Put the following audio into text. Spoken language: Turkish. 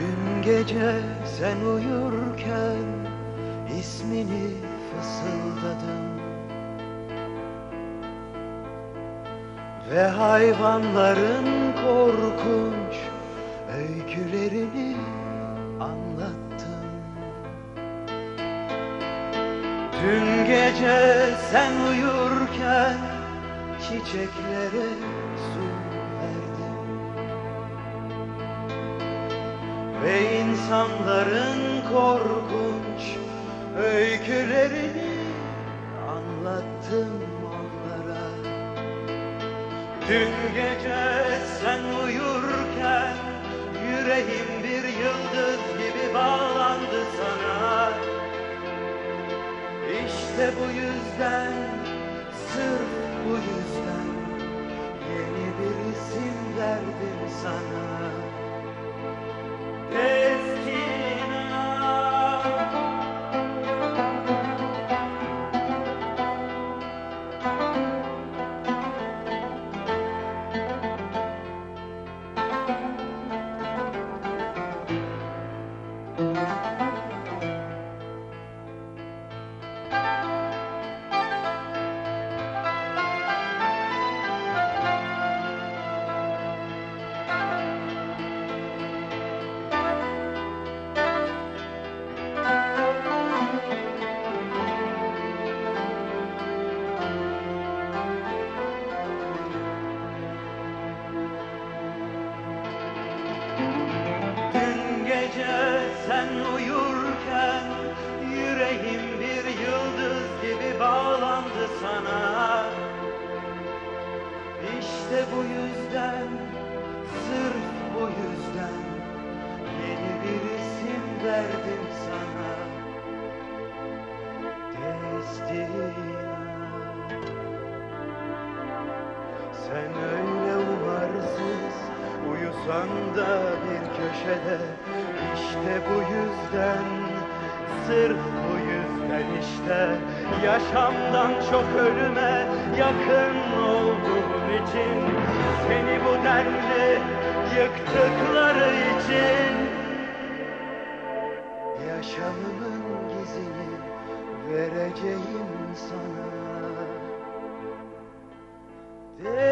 Dün gece sen uyurken ismini fısıldadım. Ve hayvanların korkunç öykülerini anlattım. Dün gece sen uyurken çiçeklere su verdim Ve insanların korkunç öykülerini anlattım onlara. Dün gece sen uyurken yüreğim bir yıldız gibi bağlandı sana. İşte bu yüzden, İşte bu yüzden, sırf bu yüzden yeni bir isim verdim sana. Destina Sen öyle umarsız uyusan da bir köşede İşte bu yüzden Sırf bu yüzden işte. Yaşamdan çok ölüme yakın olduğum için Seni bu denli yıktıkları için. Yaşamımın gizini vereceğim sana. Değil